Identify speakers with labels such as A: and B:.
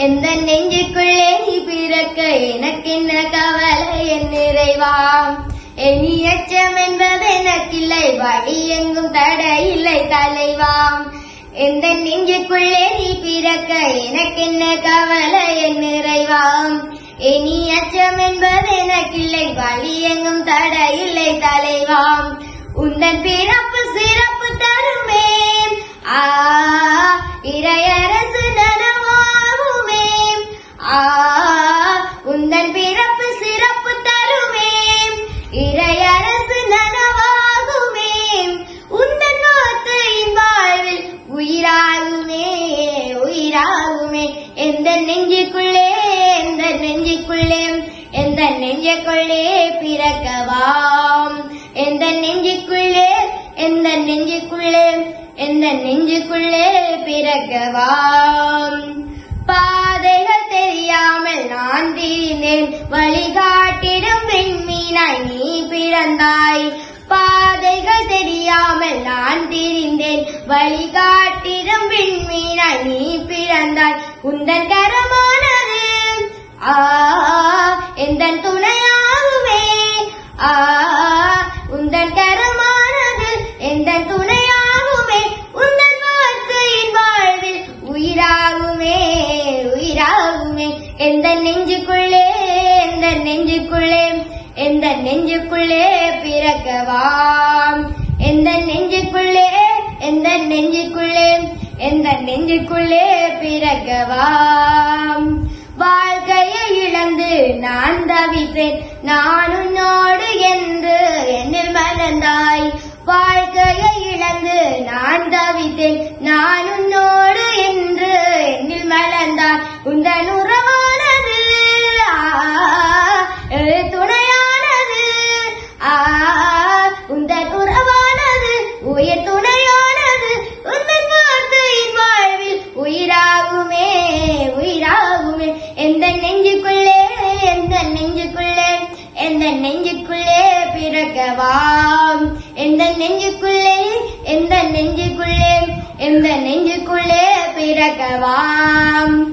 A: எந்த நெஞ்சுக்குள்ளே நீ பிறக்க? எனக்கென்ன கவலை? என் நிறைவாம் எனி அச்சம் என்பது எனக்கில்லை. வழி எங்கும் தடையில்லை தலைவாம் எந்த நெஞ்சுக்குள்ளே நீ பிறக்க? எனக்கென்ன கவலை? என் நிறைவாம் எனி அச்சம் என்பது எனக்கில்லை. வழி எங்கும் தடையில்லை தலைவாம் உந்தன் பிறப்பு சிறப்பு தருமே. ஆ இறையரசு ஆ உந்தன் பிறப்பு சிறப்பு தருமே. இறையரசு நனவாகுமே. உந்தன் வார்த்தையின் வாழ்வில் உயிராகுமே உயிராகுமே. எந்த நெஞ்சுக்குள்ளே எந்த நெஞ்சுக்குள்ளே எந்த நெஞ்சுக்குள்ளே பிறக்கவாம். எந்த நெஞ்சுக்குள்ளே எந்த நெஞ்சுக்குள்ளே எந்த நெஞ்சுக்குள்ளே பிறக்கவாம். பா விண்மீனாய் நீ பிறந்தாய். பாதைகள் தெரியாமல் நான் திரிந்தேன். வழிகாட்டிடும் விண்மீனாய் நீ பிறந்தாய். உந்தன் கரமானது. ஆ எந்த துணையாகுமே. ஆ உந்தன் கரமானது. எந்த துணையாகுமே. உந்தன் வாழ்க்கையின் வாழ்வில் உயிராகுமே. உயிராகுமே. எந்த நெஞ்சுக்குள்ளே எந்த நெஞ்சுக்குள்ளே. எந்த நெஞ்சுக்குள்ளே பிறக்கவாம்? எந்த நெஞ்சுக்குள்ளே எந்த நெஞ்சுக்குள்ளே எந்த நெஞ்சுக்குள்ளே பிறக்கவாம்? வாழ்க்கையை இழந்து நான் தவித்தேன் நான் உன்னோடு என்று என்னில் மறந்தாய் வாழ்க்கையை இழந்து நான் தவித்தேன் நான் உன்னோடு என்று என்னில் மறந்தாய் உந்தன் உறவா நெஞ்சுக்குள்ளே பிறக்கவாம்? எந்த நெஞ்சுக்குள்ளே எந்த நெஞ்சுக்குள்ளே எந்த நெஞ்சுக்குள்ளே பிறக்கவாம்?